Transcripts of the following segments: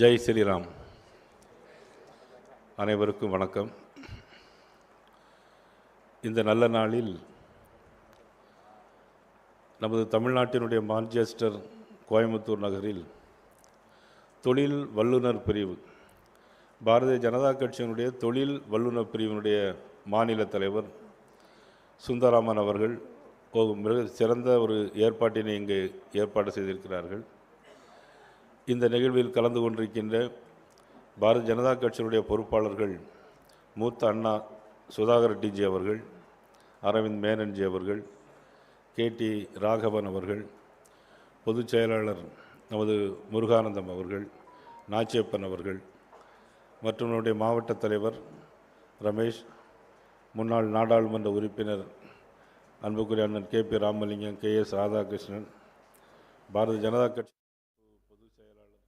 ஜெய் ஸ்ரீராம். அனைவருக்கும் வணக்கம். இந்த நல்ல நாளில் நமது தமிழ்நாட்டினுடைய மான்செஸ்டர் கோயம்புத்தூர் நகரில் தொழில் வல்லுநர் பிரிவு பாரதிய ஜனதா கட்சியினுடைய தொழில் வல்லுனர் பிரிவினுடைய மாநில தலைவர் சுந்தராமன் அவர்கள் மிக சிறந்த ஒரு ஏற்பாட்டினை இங்கு ஏற்பாடு செய்திருக்கிறார்கள். இந்த நிகழ்வில் கலந்து கொண்டிருக்கின்ற பாரதிய ஜனதா கட்சியினுடைய பொறுப்பாளர்கள் மூத்த அண்ணா சுதாகர் ரெட்டிஜி அவர்கள் அரவிந்த் மேனன்ஜி அவர்கள் கே டி ராகவன் அவர்கள் பொதுச் செயலாளர் நமது முருகானந்தம் அவர்கள் நாச்சியப்பன் அவர்கள் மற்றும் நம்முடைய மாவட்ட தலைவர் ரமேஷ் முன்னாள் நாடாளுமன்ற உறுப்பினர் அன்புக்குரிய அண்ணன் K P Ramalingam K S Radhakrishnan Bharatiya Janata கட்சி பொதுச் செயலாளர்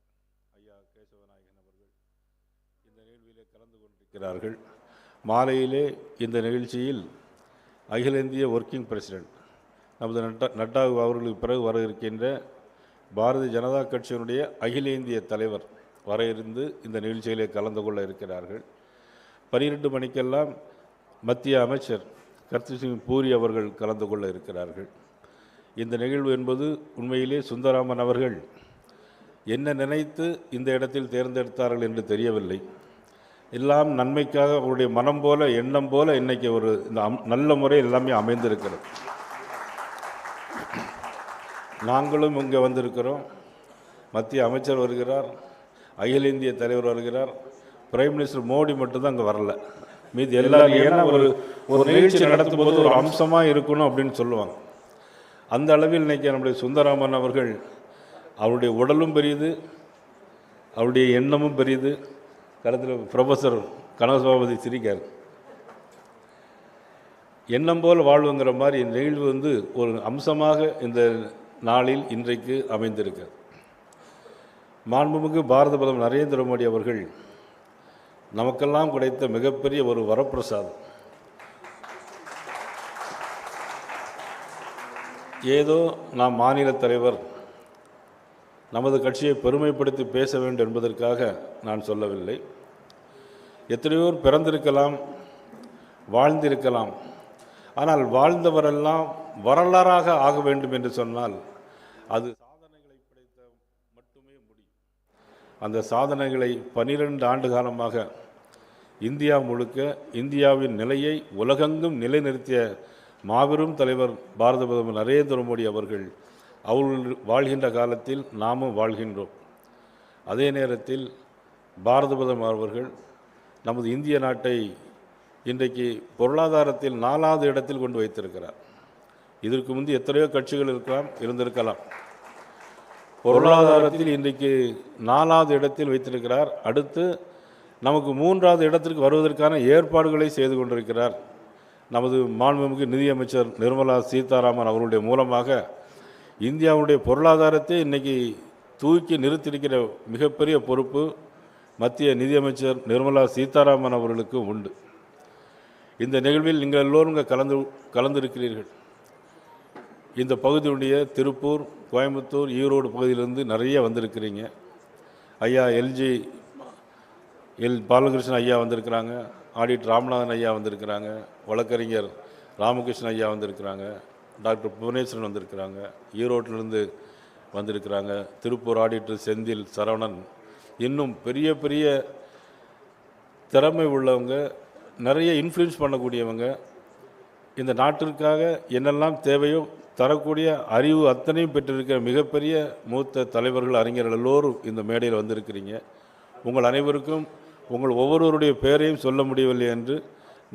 ஐயா கேசவநாயகன் அவர்கள் இந்த நிகழ்விலே இருக்கிறார்கள் மாலையிலே இந்த நிகழ்ச்சியில் அகில இந்திய ஒர்க்கிங் பிரசிடென்ட் நமது நட்டா நட்டாகு அவர்களுக்கு பிறகு வர இருக்கின்ற பாரதிய ஜனதா கட்சியினுடைய அகில இந்திய தலைவர் வர இருந்து இந்த நிகழ்ச்சியிலே கலந்து கொள்ள இருக்கிறார்கள். பனிரெண்டு மணிக்கெல்லாம் மத்திய அமைச்சர் கர்த்தி சிங் பூரி அவர்கள் கலந்து கொள்ள இருக்கிறார்கள். இந்த நிகழ்வு என்பது உண்மையிலே சுந்தராமன் அவர்கள் என்ன நினைத்து இந்த இடத்தில் தேர்ந்தெடுத்தார்கள் என்று தெரியவில்லை. எல்லாம் நன்மைக்காக அவருடைய மனம் போல எண்ணம் போல இன்னைக்கு ஒரு இந்த நல்ல முறை எல்லாமே அமைந்திருக்கிறது. நாங்களும் இங்கே வந்திருக்கிறோம். மத்திய அமைச்சர் வருகிறார். அகில இந்திய தலைவர் வருகிறார். பிரைம் மினிஸ்டர் மோடி மட்டும்தான் அங்கே வரல. மீதி எல்லாரும் ஏன்னா ஒரு ஒரு நிகழ்ச்சி நடத்தும் போது ஒரு அம்சமாக இருக்கணும் அப்படின்னு சொல்லுவாங்க. அந்த அளவில் இன்னைக்கு நம்முடைய சுந்தராமன் அவர்கள் அவருடைய உடலும் பெரியது அவருடைய எண்ணமும் பெரியது. கருத்தில் ப்ரொஃபஸர் கனகசபாபதி சிரிக்கார். எண்ணம் போல் வாழ்வுங்கிற மாதிரி இந்த நிகழ்வு வந்து ஒரு அம்சமாக இந்த நாளில் இன்றைக்கு அமைந்திருக்கு மாண்புமிகு பாரத பிரதமர் நரேந்திர மோடி அவர்கள் நமக்கெல்லாம் கிடைத்த மிகப்பெரிய ஒரு வரப்பிரசாதம். ஏதோ நாம் மாநில தலைவர் நமது கட்சியை பெருமைப்படுத்தி பேச வேண்டும் என்பதற்காக நான் சொல்லவில்லை. எத்தனையோர் பிறந்திருக்கலாம் வாழ்ந்திருக்கலாம். ஆனால் வாழ்ந்தவரெல்லாம் வரலாறாக ஆக வேண்டும் என்று சொன்னால் அது சாதனைகளை படைத்த மட்டுமே முடியும் அந்த சாதனைகளை பனிரெண்டு ஆண்டு காலமாக இந்தியா முழுக்க இந்தியாவின் நிலையை உலகெங்கும் நிலைநிறுத்திய மாபெரும் தலைவர் பாரத பிரதமர் நரேந்திர மோடி அவர்கள் அவர்கள் வாழ்கின்ற காலத்தில் நாமும் வாழ்கின்றோம். அதே நேரத்தில் பாரத பிரதமர் அவர்கள் நமது இந்திய நாட்டை இன்றைக்கு பொருளாதாரத்தில் நாலாவது இடத்தில் கொண்டு வைத்திருக்கிறார். இதற்கு முந்தைய எத்தனையோ கட்சிகள் இருக்கலாம் இருந்திருக்கலாம். பொருளாதாரத்தில் இன்றைக்கு நாலாவது இடத்தில் வைத்திருக்கிறார். அடுத்து நமக்கு மூன்றாவது இடத்திற்கு வருவதற்கான ஏற்பாடுகளை செய்து கொண்டிருக்கிறார். நமது மாண்புமிகு நிதியமைச்சர் நிர்மலா சீதாராமன் அவருடைய மூலமாக இந்தியாவுடைய பொருளாதாரத்தை இன்றைக்கி தூக்கி நிறுத்தியிருக்கிற மிகப்பெரிய பொறுப்பு மத்திய நிதியமைச்சர் நிர்மலா சீதாராமன் அவர்களுக்கு உண்டு. இந்த நிகழ்வில் நீங்கள் எல்லோரும் இங்கே கலந்து கலந்திருக்கிறீர்கள். இந்த பகுதியுடைய திருப்பூர் கோயம்புத்தூர் ஈரோடு பகுதியிலிருந்து நிறைய வந்திருக்கிறீங்க. ஐயா எல்ஜி எல் பாலகிருஷ்ணன் ஐயா வந்திருக்கிறாங்க. ஆடிட் ராமநாதன் ஐயா வந்திருக்கிறாங்க. வழக்கறிஞர் ராமகிருஷ்ணன் ஐயா வந்திருக்கிறாங்க. டாக்டர் புவனேஸ்வரன் வந்திருக்கிறாங்க. ஈரோட்டிலிருந்து வந்திருக்கிறாங்க. திருப்பூர் ஆடிட்டர் செந்தில் சரவணன் இன்னும் பெரிய பெரிய திறமை உள்ளவங்க நிறைய இன்ஃப்ளூயன்ஸ் பண்ணக்கூடியவங்க இந்த நாட்டிற்காக என்னெல்லாம் தேவையோ தரக்கூடிய அறிவு அத்தனையும் பெற்றிருக்கிற மிகப்பெரிய மூத்த தலைவர்கள் அறிஞர்கள் எல்லோரும் இந்த மேடையில் வந்திருக்கிறீங்க. உங்கள் அனைவருக்கும் உங்கள் ஒவ்வொருவருடைய பெயரையும் சொல்ல முடியவில்லை என்று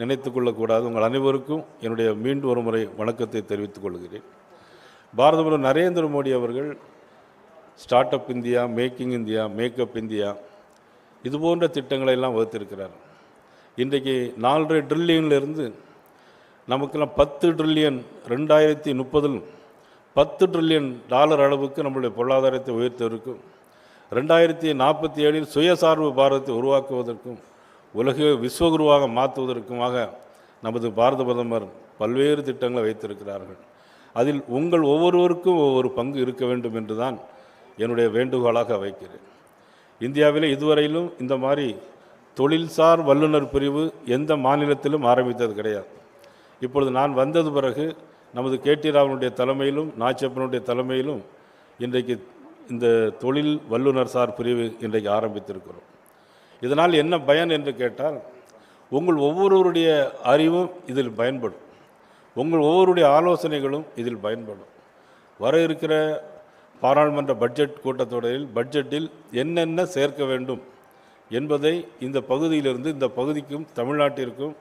நினைத்து கொள்ளக்கூடாது. உங்கள் அனைவருக்கும் என்னுடைய மீண்டும் ஒரு முறை வணக்கத்தை தெரிவித்துக் கொள்கிறேன். பாரத பிரதமர் நரேந்திர மோடி அவர்கள் start up India making India makeup India இது போன்ற திட்டங்களை எல்லாம் வகுத்திருக்கிறார். இன்றைக்கு நாலரை ட்ரில்லியன்லேருந்து நமக்கெல்லாம் பத்து ட்ரில்லியன் ரெண்டாயிரத்தி முப்பதில் பத்து ட்ரில்லியன் டாலர் அளவுக்கு நம்மளுடைய பொருளாதாரத்தை உயர்த்தவிருக்கும் ரெண்டாயிரத்தி நாற்பத்தி ஏழில் சுயசார்பு பாரதத்தை உருவாக்குவதற்கும் உலக விஸ்வகுருவாக மாற்றுவதற்குமாக நமது பாரத பிரதமர் பல்வேறு திட்டங்களை வைத்திருக்கிறார்கள். அதில் உங்கள் ஒவ்வொருவருக்கும் ஒவ்வொரு பங்கு இருக்க வேண்டும் என்று தான் என்னுடைய வேண்டுகோளாக வைக்கிறேன். இந்தியாவில் இதுவரையிலும் இந்த மாதிரி தொழில்சார் வல்லுநர் பிரிவு எந்த மாநிலத்திலும் ஆரம்பித்தது கிடையாது. இப்பொழுது நான் வந்தது பிறகு நமது கேடி ராவனுடைய தலைமையிலும் நாச்சப்பனுடைய தலைமையிலும் இன்றைக்கு இந்த தொழில் வல்லுநர் சார் பிரிவு இன்றைக்கு ஆரம்பித்திருக்கிறோம். இதனால் என்ன பயன் என்று கேட்டால் உங்கள் ஒவ்வொருவருடைய அறிவும் இதில் பயன்படும். உங்கள் ஒவ்வொருடைய ஆலோசனைகளும் இதில் பயன்படும். வர இருக்கிற பாராளுமன்ற பட்ஜெட் கூட்டத்தொடரில் பட்ஜெட்டில் என்னென்ன சேர்க்க வேண்டும் என்பதை இந்த பகுதியிலிருந்து இந்த பகுதிக்கும் தமிழ்நாட்டிற்கும்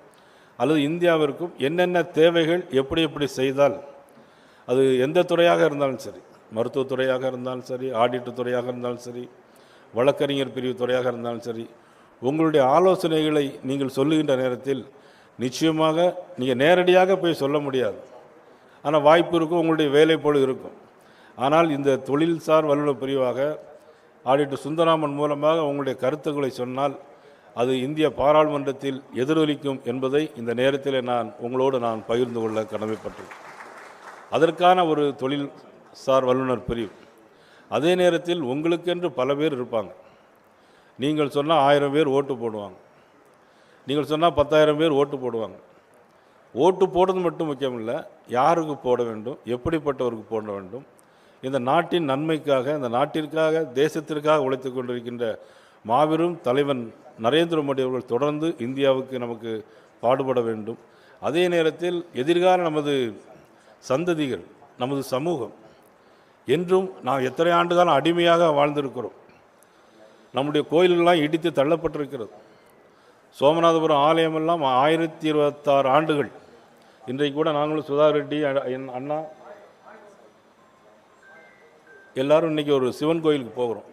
அல்லது இந்தியாவிற்கும் என்னென்ன தேவைகள் எப்படி எப்படி செய்தால் அது எந்த துறையாக இருந்தாலும் சரி மருத்துவத் துறையாக இருந்தாலும் சரி ஆடிட்டு துறையாக இருந்தாலும் சரி வழக்கறிஞர் பிரிவு துறையாக இருந்தாலும் சரி உங்களுடைய ஆலோசனைகளை நீங்கள் சொல்லுகின்ற நேரத்தில் நிச்சயமாக நீங்கள் நேரடியாக போய் சொல்ல முடியாது. ஆனால் வாய்ப்பு இருக்கும் உங்களுடைய வேலை போல் இருக்கும். ஆனால் இந்த தொழில்சார் வல்லுநர் பிரிவாக ஆடிட்டர் சுந்தராமன் மூலமாக உங்களுடைய கருத்துக்களை சொன்னால் அது இந்திய பாராளுமன்றத்தில் எதிரொலிக்கும் என்பதை இந்த நேரத்தில் நான் உங்களோடு நான் பகிர்ந்து கொள்ள கடமைப்பட்டேன். அதற்கான ஒரு தொழில் சார் வல்லுநர் பிரிவு. அதே நேரத்தில் உங்களுக்கென்று பல பேர் இருப்பாங்க. நீங்கள் சொன்னால் ஆயிரம் பேர் ஓட்டு போடுவாங்க. நீங்கள் சொன்னால் பத்தாயிரம் பேர் ஓட்டு போடுவாங்க. ஓட்டு போடுறது மட்டும் முக்கியம் இல்லை யாருக்கு போட வேண்டும்? எப்படிப்பட்டவருக்கு போட வேண்டும்? இந்த நாட்டின் நன்மைக்காக இந்த நாட்டிற்காக தேசத்திற்காக உழைத்து கொண்டிருக்கின்ற மாபெரும் தலைவன் நரேந்திர மோடி அவர்கள் தொடர்ந்து இந்தியாவுக்கு நமக்கு பாடுபட வேண்டும். அதே நேரத்தில் எதிர்கால நமது சந்ததிகள் நமது சமூகம் என்றும் நாம் எத்தனை ஆண்டு காலம் அடிமையாக வாழ்ந்திருக்கிறோம். நம்முடைய கோயிலெல்லாம் இடித்து தள்ளப்பட்டிருக்கிறது. சோமநாதபுரம் ஆலயமெல்லாம் ஆயிரத்தி இருபத்தாறு ஆண்டுகள். இன்றைக்கு கூட நாங்களும் சுதா ரெட்டி என் அண்ணா எல்லாரும் இன்றைக்கி ஒரு சிவன் கோயிலுக்கு போகிறோம்.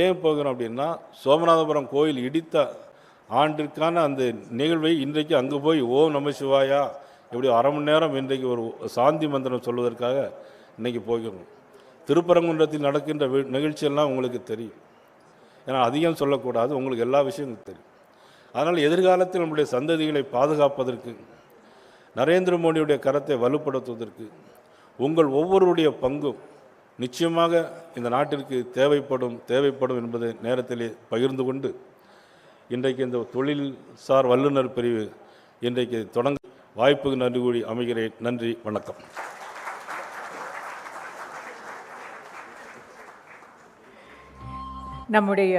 ஏன் போகிறோம் அப்படின்னா சோமநாதபுரம் கோயில் இடித்த ஆண்டிற்கான அந்த நிகழ்வை இன்றைக்கு அங்கே போய் ஓம் நம சிவாயா இப்படி அரை மணி நேரம் இன்றைக்கு ஒரு சாந்தி மந்திரம் சொல்வதற்காக இன்றைக்கி போகிறோம். திருப்பரங்குன்றத்தில் நடக்கின்ற நிகழ்ச்சியெல்லாம் உங்களுக்கு தெரியும். ஏன்னா அதிகம் சொல்லக்கூடாது உங்களுக்கு எல்லா விஷயங்களும் தெரியும். அதனால் எதிர்காலத்தில் நம்முடைய சந்ததிகளை பாதுகாப்பதற்கு நரேந்திர மோடியுடைய கரத்தை வலுப்படுத்துவதற்கு உங்கள் ஒவ்வொருடைய பங்கும் நிச்சயமாக இந்த நாட்டிற்கு தேவைப்படும் தேவைப்படும் என்பதை நேரத்திலே பகிர்ந்து கொண்டு இன்றைக்கு இந்த தொழில் சார் வல்லுநர் பிரிவு இன்றைக்கு தொடங்க வாய்ப்புக்கு நன்றி கூடி அமைகிறேன். நன்றி வணக்கம். நம்முடைய